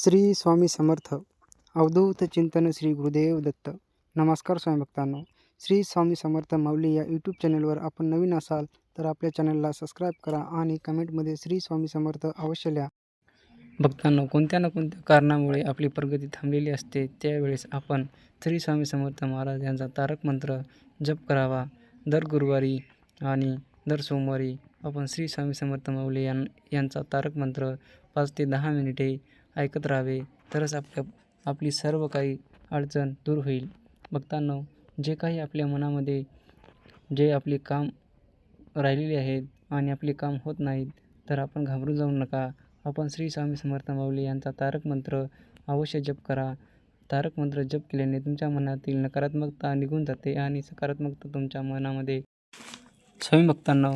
श्री स्वामी समर्थ. अवधूत चिंतन श्री गुरुदेव दत्त. नमस्कार स्वामी भक्तांनो श्री स्वामी समर्थ माऊली या यूट्यूब चॅनलवर आपण नवीन असाल तर आपल्या चॅनलला सबस्क्राईब करा आणि कमेंटमध्ये श्री स्वामी समर्थ अवश्य लिहा. भक्तांनो कोणत्या ना कोणत्या कारणामुळे आपली प्रगती थांबलेली असते त्यावेळेस आपण श्री स्वामी समर्थ महाराज यांचा तारक मंत्र जप करावा. दर गुरुवारी आणि दर सोमवारी आपण श्री स्वामी समर्थ माऊली यां यांचा तारक मंत्र पाच ते दहा मिनिटे ऐकत राहावे तरच आपल्या आपली सर्व काही अडचण दूर होईल. बघताना जे काही आपल्या मनामध्ये जे आपले काम राहिलेले आहेत आणि आपले काम होत नाहीत तर आपण घाबरून जाऊ नका. आपण श्री स्वामी समर्थ माऊली यांचा तारक मंत्र अवश्य जप करा. तारक मंत्र जप केल्याने तुमच्या मनातील नकारात्मकता निघून जाते आणि सकारात्मकता तुमच्या मनामध्ये. स्वामी भक्तांनो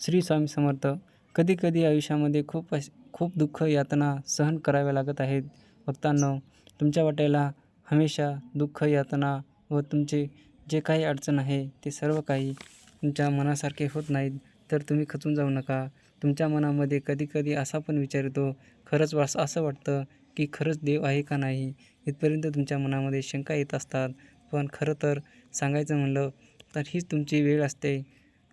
श्री स्वामी समर्थ कधी कधी आयुष्यामध्ये खूप अश खूप दुःख यातना सहन कराव्या लागत आहेत. भक्तांनो तुमच्या वाट्याला हमेशा दुःख यातना व तुमचे जे काही अडचण आहे ते सर्व काही तुमच्या मनासारखे होत नाहीत. तर तुम्ही खचून जाऊ नका. तुमच्या मनामध्ये कधी कधी असा पण विचार येतो खरंच वास असं वाटतं की खरंच देव आहे का नाही? इथपर्यंत तुमच्या मनामध्ये शंका येत असतात. पण खरं तर सांगायचं म्हणलं तर हीच तुमची वेळ असते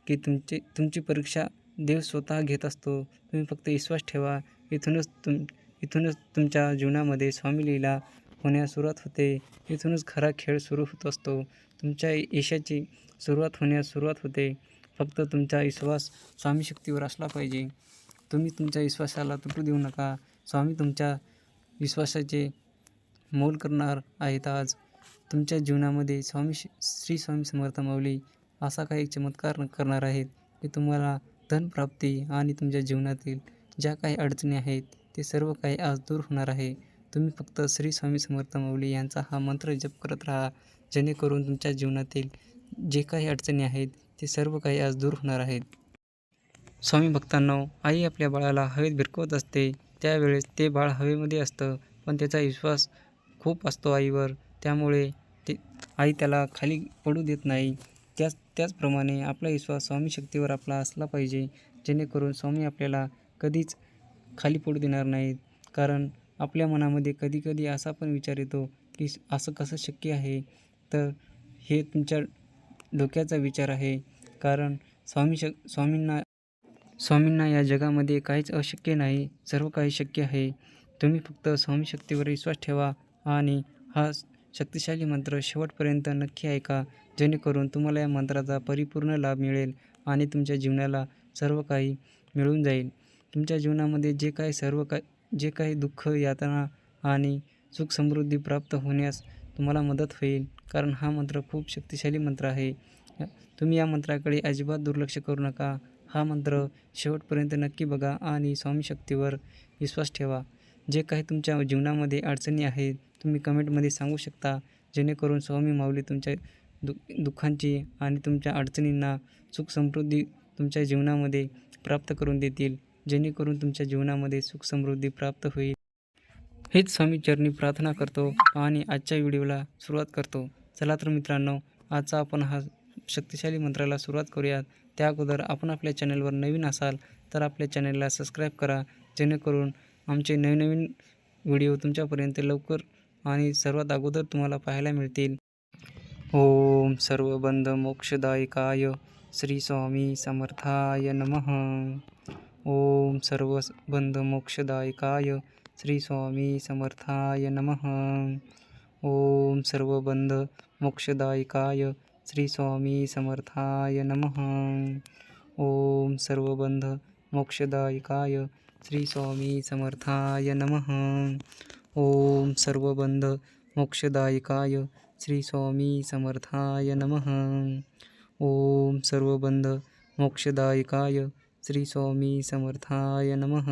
की तुमची तुमची परीक्षा देव स्वतः घेत असतो. तुम्ही फक्त विश्वास ठेवा. इथूनच तुम इथूनच तुमच्या जीवनामध्ये स्वामी लीला होण्यास सुरुवात होते. इथूनच खरा खेळ सुरू होत असतो. तुमच्या यशाची सुरुवात होण्यास सुरुवात होते. फक्त तुमचा विश्वास स्वामी शक्तीवर असला पाहिजे. तुम्ही तुमच्या विश्वासाला तुटू देऊ नका. स्वामी तुमच्या विश्वासाचे मोल करणार आहेत आज. तुमच्या जीवनामध्ये स्वामी श्री स्वामी समर्थ माऊली असा काही चमत्कार करणार आहेत. की तुम्हाला धनप्राप्ती आणि तुमच्या जीवनातील ज्या काही अडचणी आहेत ते सर्व काही आज दूर होणार आहे. तुम्ही फक्त श्री स्वामी समर्थ माऊली यांचा हा मंत्र जप करत राहा. जेणेकरून तुमच्या जीवनातील जे काही अडचणी आहेत ते सर्व काही आज दूर होणार आहेत. स्वामी भक्तांनो आई आपल्या बाळाला हवेत भिरकवत असते. त्यावेळेस ते बाळ हवेमध्ये असतं पण त्याचा विश्वास खूप असतो आईवर. त्यामुळे ते आई त्याला खाली पडू देत नाही. त्याच त्याचप्रमाणे आपला विश्वास स्वामी शक्तीवर आपला असला पाहिजे. जेणेकरून स्वामी आपल्याला कधीच खाली पडू देणार नाहीत. कारण आपल्या मनामध्ये कधीकधी असा पण विचार येतो की असं कसं शक्य आहे? तर हे तुमच्या डोक्याचा विचार आहे. कारण स्वामी शक स्वामींना स्वामींना या जगामध्ये काहीच अशक्य नाही. सर्व काही शक्य आहे. तुम्ही फक्त स्वामी शक्तीवर विश्वास ठेवा आणि हा शक्तिशाली मंत्र शेवटपर्यंत नक्की ऐका. जेणेकरून तुम्हाला या मंत्राचा परिपूर्ण लाभ मिळेल आणि तुमच्या जीवनाला सर्व काही मिळून जाईल. तुमच्या जीवनामध्ये जे काही सर्व काय जे काही दुःख यातना आणि सुख समृद्धी प्राप्त होण्यास तुम्हाला मदत होईल. कारण हा मंत्र खूप शक्तिशाली मंत्र आहे. तुम्ही या मंत्राकडे अजिबात दुर्लक्ष करू नका. हा मंत्र शेवटपर्यंत नक्की बघा आणि स्वामी शक्तीवर विश्वास ठेवा. जे काही तुमच्या जीवनामध्ये अडचणी आहेत तुम्ही कमेंटमध्ये सांगू शकता. जेणेकरून स्वामी माऊली तुमच्या दु दुःखांची आणि तुमच्या अडचणींना सुख समृद्धी तुमच्या जीवनामध्ये प्राप्त करून देतील. जेणेकरून तुमच्या जीवनामध्ये सुख समृद्धी प्राप्त होईल. हेच स्वामी चरणी प्रार्थना करतो आणि आजच्या व्हिडिओला सुरुवात करतो. चला तर मित्रांनो आजचा आपण हा शक्तिशाली मंत्राला सुरुवात करूयात. त्या अगोदर आपण आपल्या चॅनलवर नवीन असाल तर आपल्या चॅनलला सबस्क्राईब करा जेणेकरून आमचे नवनवीन व्हिडिओ तुमच्यापर्यंत लवकर आणि सर्वात अगोदर तुम्हाला पाहायला मिळतील. ओम सर्व बंध मोक्षदायकाय श्री स्वामी समर्थाय नमः. ओम सर्व बंध मोक्षदायकाय श्री स्वामी समर्थाय नमः। ओम सर्व बंध मोक्षदायकाय श्री स्वामी समर्थाय नमः। ओम सर्व बंध मोक्षदायकाय श्री स्वामी समर्थाय नमः। ओम सर्व बंध मोक्षदायकाय श्री स्वामी समर्थाय नमः। ओम सर्व बंध मोक्षदायकाय श्री स्वामी समर्थाय नमः।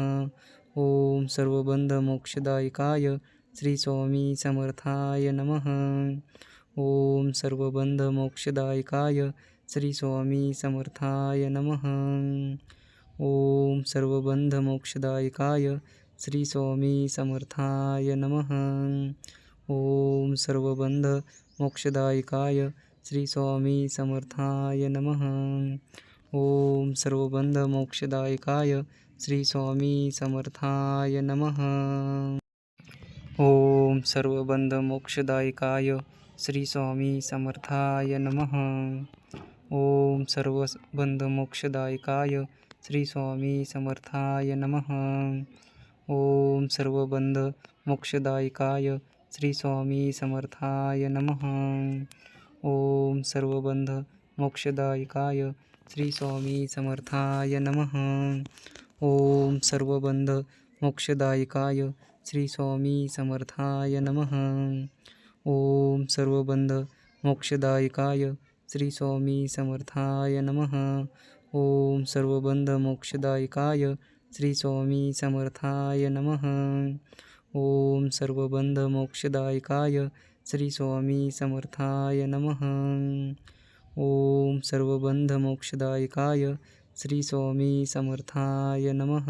ओम सर्वबन्धमोक्षदायिकाय मोक्षदायकाय श्री स्वामी समर्थाय नमः। ओम सर्वबन्धमोक्षदायिकाय मोक्षदायकाय श्री स्वामी समर्थाय नमः। ओम सर्वबन्धमोक्षदायिकाय मोक्षदायकाय श्री स्वामी समर्थाय नमः। ओम सर्व मोक्षदायकाय श्री स्वामी समर्थाय नमः। ओम सर्व बंध मोक्षदायकाय श्री स्वामी समर्थाय नमः। ओम सर्वबंध मोक्षदायकाय श्री स्वामी समर्थाय नमः। ओम सर्वबंध मोक्षदायकाय श्री स्वामी समर्थाय नमः। ओम सर्वबंध मोक्षदायकाय श्री स्वामी समर्थाय नमः। ओम सर्वबंध मोक्षदायकाय श्री स्वामी समर्थाय नमः। ओम सर्वबंध मोक्षदायकाय श्री स्वामी समर्थाय नमः। ओम सर्वबंध मोक्षदायकाय श्री स्वामी समर्थाय नमः। ओम सर्वबंध मोक्षदायकाय श्री स्वामी समर्थाय नमः। ओम सर्वबंध मोक्षदायकाय श्री स्वामी समर्थाय नमः। ओम सर्वबंध मोक्षदायकाय श्री स्वामी समर्थाय नमः।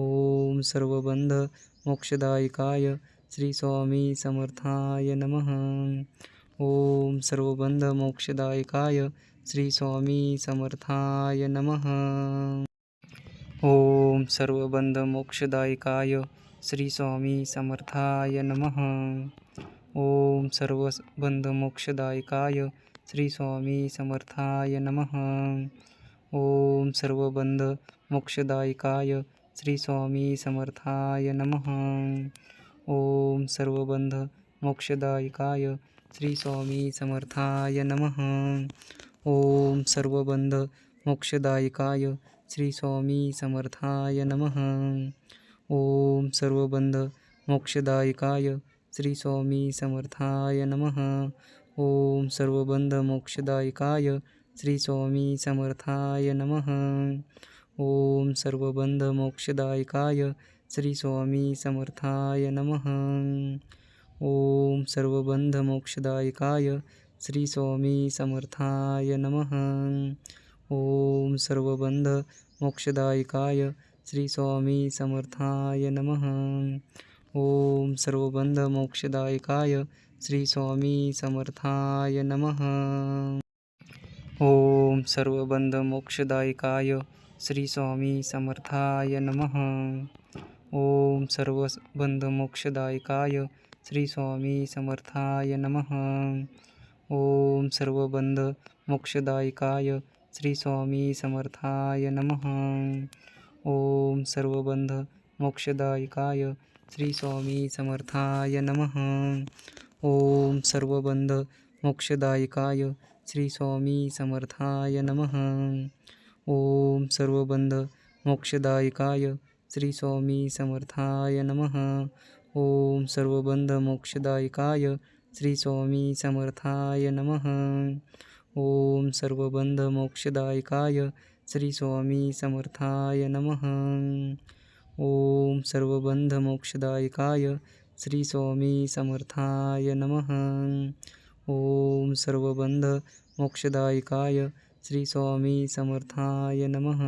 ओम सर्वबंध मोक्षदायकाय श्री स्वामी समर्थाय नमः। ओम सर्वबंध मोक्षदायकाय श्री स्वामी समर्थाय नमः। ओम सर्वबंध मोक्षदायकाय श्री स्वामी समर्थाय नमः। ओम सर्वबंध मोक्षदायकाय श्री स्वामी समर्थाय नमः. ओम सर्वबंध मोक्षदायिकाय श्री स्वामी समर्थाय नमः. ओम सर्वबंध मोक्षदायिकाय श्री स्वामी समर्थाय नमः. ओम सर्वबंध मोक्षदायिकाय श्री स्वामी समर्थाय नमः. ओम सर्वबंध मोक्षदायिकाय श्री स्वामी समर्थाय नमः. ओम सर्वबंध मोक्षदायकाय श्री स्वामी समर्थाय नमः। ओम सर्वबंध मोक्षदायकाय श्री स्वामी समर्थाय नमः। ओम सर्वबंध मोक्षदायकाय श्री स्वामी समर्थाय नमः। ओम सर्वबंध मोक्षदायकाय श्री स्वामी समर्थाय नमः। ओम सर्वबंध मोक्षदायकाय श्री स्वामी समर्थाय नमः। ओम सर्वबंध मोक्षदायकाय श्री स्वामी समर्थाय नमः। ओम सर्वबंध मोक्षदायकाय श्री स्वामी समर्थाय नमः। ओम सर्वबंध मोक्षदायकाय श्री स्वामी समर्थाय नमः। ओम सर्वबंध मोक्षदायकाय श्री स्वामी समर्थाय नमः। ओम सर्वबंध मोक्षदायकाय श्री स्वामी समर्थाय नमः। ओम सर्वबंध मोक्षदायकाय श्री स्वामी समर्थाय नमः। ओम सर्वबंध मोक्षदायकाय श्री स्वामी समर्थाय नमः। ओम सर्वबंध मोक्षदायकाय श्री स्वामी समर्थाय नमः। ओम सर्वबंध मोक्षदायकाय श्री स्वामी समर्थाय नमः। ओम सर्वबंध मोक्षदायकाय श्री स्वामी समर्थाय नमः।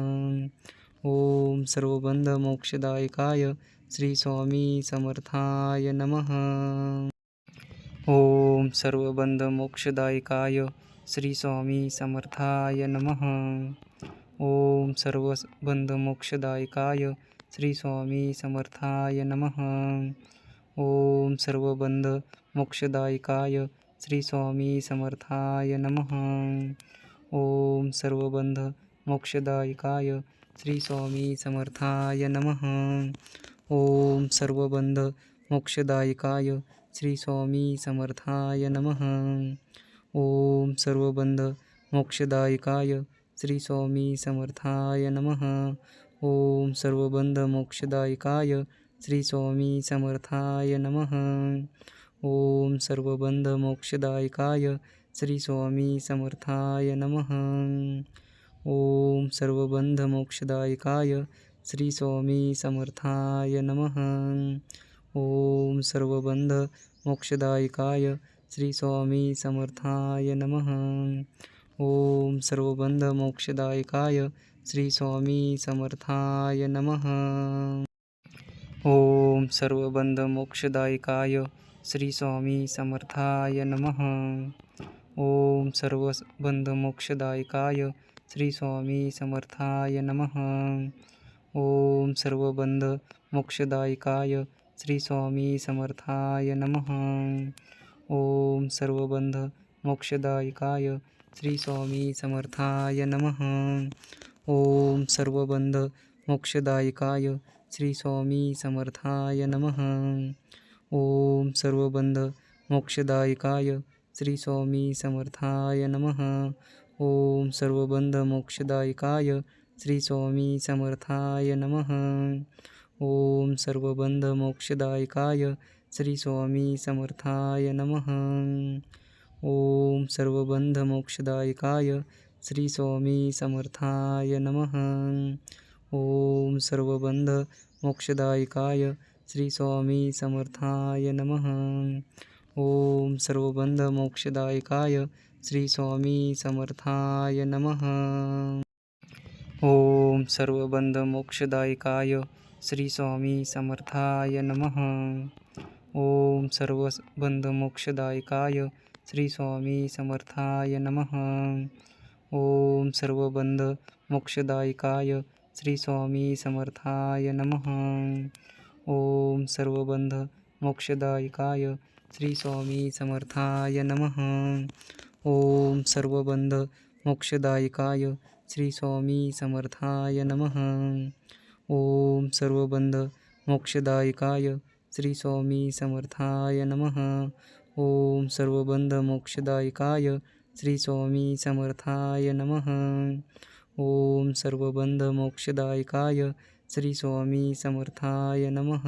ओम सर्वबंध मोक्षदायकाय श्री स्वामी समर्थाय नमः। ओम सर्वबंध मोक्षदायकाय श्री स्वामी समर्थाय नमः। ओम सर्वबंध मोक्षदायकाय श्री स्वामी समर्थाय नमः. ओम सर्वबंध मोक्षदायिकाय श्री स्वामी समर्थाय नमः. ओम सर्वबंध मोक्षदायिकाय श्री स्वामी समर्थाय नमः. ओम सर्वबंध मोक्षदायिकाय श्री स्वामी समर्थाय नमः. ओम सर्वबंध मोक्षदायिकाय श्री स्वामी समर्थाय नमः. ओम सर्वबंध मोक्षदायकाय श्री स्वामी समर्थाय नमः। ओम सर्वबंध मोक्षदायकाय श्री स्वामी समर्थाय नमः। ओम सर्वबंध मोक्षदायकाय श्री स्वामी समर्थाय नमः। ओम सर्वबंध मोक्षदायकाय श्री स्वामी समर्थाय नमः। ओम सर्वबंध मोक्षदायकाय श्री स्वामी समर्थाय नमः। ओम सर्वबंध मोक्षदायकाय श्री स्वामी समर्थाय नमः। ओम सर्वबंध मोक्षदायकाय श्री स्वामी समर्थाय नमः। ओम सर्वबंध मोक्षदायकाय श्री स्वामी समर्थाय नमः। ओम सर्वबंध मोक्षदायिकाय श्री स्वामी समर्थाय नमः। ओम सर्वबंध मोक्षदायिकाय श्री स्वामी समर्थाय नमः। ओम सर्वबंध मोक्षदायिकाय श्री स्वामी समर्थाय नमः। ओम सर्वबंध मोक्षदायिकाय श्री स्वामी समर्थाय नमः। ओम सर्वबंध मोक्षदायिकाय श्री स्वामी समर्थाय नमः। ओम सर्वबंध मोक्षदायिकाय श्री स्वामी समर्थाय नमः. ओम सर्वबंध मोक्षदायिकाय श्री स्वामी समर्थाय नमः. ओम सर्वबंध मोक्षदायिकाय श्री स्वामी समर्थाय नमः. ओम सर्वबंध मोक्षदायिकाय श्री स्वामी समर्थाय नमः. ओम सर्वबंध मोक्षदायिकाय श्री स्वामी समर्थाय नमः. ओम सर्वबंध मोक्षदायिकाय श्री स्वामी समर्थाय नमः. ओम सर्वबंध मोक्षदायिकाय श्री स्वामी समर्थाय नमः. ओम सर्वबंध मोक्षदायिकाय श्री स्वामी समर्थाय नमः. ओम सर्वबंध मोक्षदायिकाय श्री स्वामी समर्थाय नमः. ओम सर्वबंध मोक्षदायिकाय श्री स्वामी समर्थाय नमः. ओम सर्वबंध मोक्षदायिकाय श्री स्वामी समर्थाय नमः.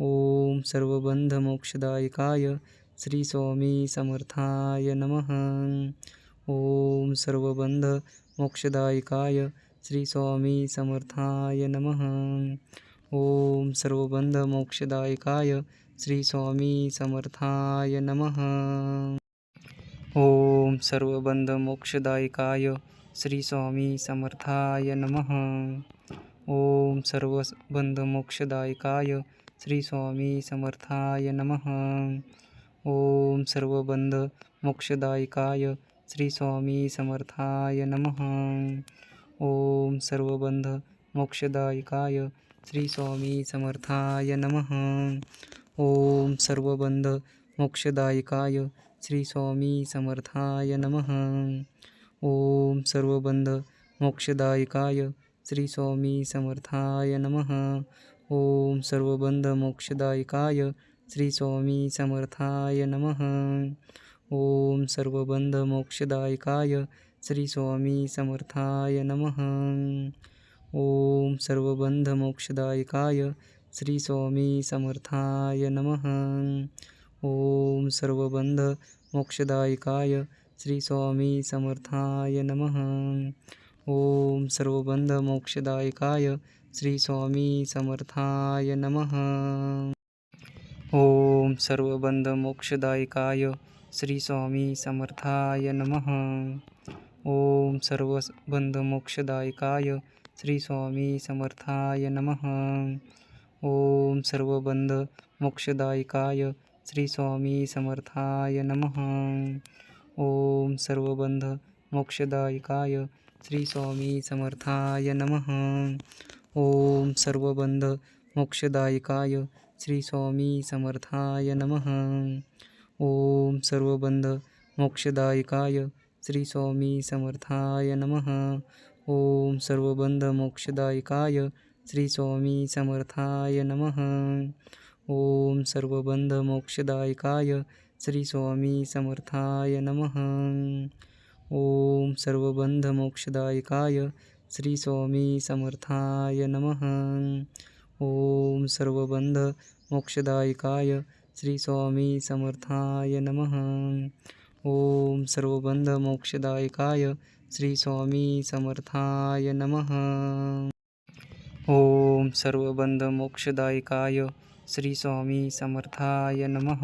ओम सर्वबंध मोक्षदायकाय श्री स्वामी समर्थाय नमः. ओम सर्वबंध मोक्षदायिकाय श्री स्वामी समर्थाय नमः. ओम सर्वबंध मोक्षदायिकाय श्री स्वामी समर्थाय नमः. ओम सर्वबंध मोक्षदायिकाय श्री स्वामी समर्थाय नमः. ओम सर्वबंध मोक्षदायिकाय श्री स्वामी समर्थाय नमः. ओम सर्वबंध मोक्षदायिकाय श्री स्वामी समर्थाय नमः. ओम सर्वबंध मोक्षदायिकाय श्री स्वामी समर्थाय नमः. ओम सर्वबंध मोक्षदायिकाय श्री स्वामी समर्थाय नमः. ओम सर्वबंध मोक्षदायिकाय श्री स्वामी समर्थाय नमः. ओम सर्वबंध मोक्षदायिकाय श्री स्वामी समर्थाय नमः. ओम सर्वबंध मोक्षदायिकाय श्री स्वामी समर्थाय नमः. ओम सर्वबंध मोक्षदायिकाय श्री स्वामी समर्थाय नमः. ओम सर्वबंध मोक्षदायिकाय श्री स्वामी समर्थाय नमः। ओम सर्वबंध मोक्षदायिकाय श्री स्वामी समर्थाय नमः। ओम सर्वबंध मोक्षदायिकाय श्री स्वामी समर्थाय नमः। ओम सर्वबंध मोक्षदायिकाय श्री स्वामी समर्थाय नमः। ओम सर्वबंध मोक्षदायिकाय श्री स्वामी समर्थाय नमः। ओम सर्वबंध मोक्षदायिकाय श्री स्वामी समर्थाय नमः। ओम सर्वबंध मोक्षदायिकाय श्री स्वामी समर्थाय नमः। ओम सर्वबंध मोक्षदायिकाय श्री स्वामी समर्थाय नमः। ओम सर्वबंध मोक्षदायिकाय श्री स्वामी समर्थाय नमः। ओम सर्वबंध मोक्षदायकाय श्री स्वामी समर्थाय नमः। ओम सर्वबंध मोक्षदायकाय श्री स्वामी समर्थाय नमः। ओम सर्वबंध मोक्षदायिकाय श्री स्वामी समर्थाय नमः। ओम सर्वबंध मोक्षदायकाय श्री स्वामी समर्थाय नमः। ओम सर्वबंध मोक्षदायकाय श्री स्वामी समर्थाय नमः.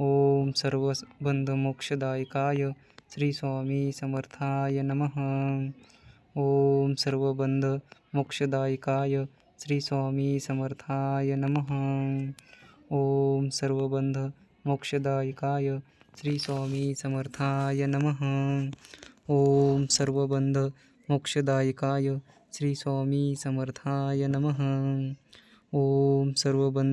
ओम सर्वबंध मोक्षदायिकाय श्री स्वामी समर्थाय नमः. ओम सर्वबंध मोक्षदायिकाय श्री स्वामी समर्थाय नमः. ओम सर्वबंध मोक्षदायिकाय श्री स्वामी समर्थाय नमः. ओम सर्वबंध मोक्षदायिकाय श्री स्वामी समर्थाय नमः. ओम सर्व बंद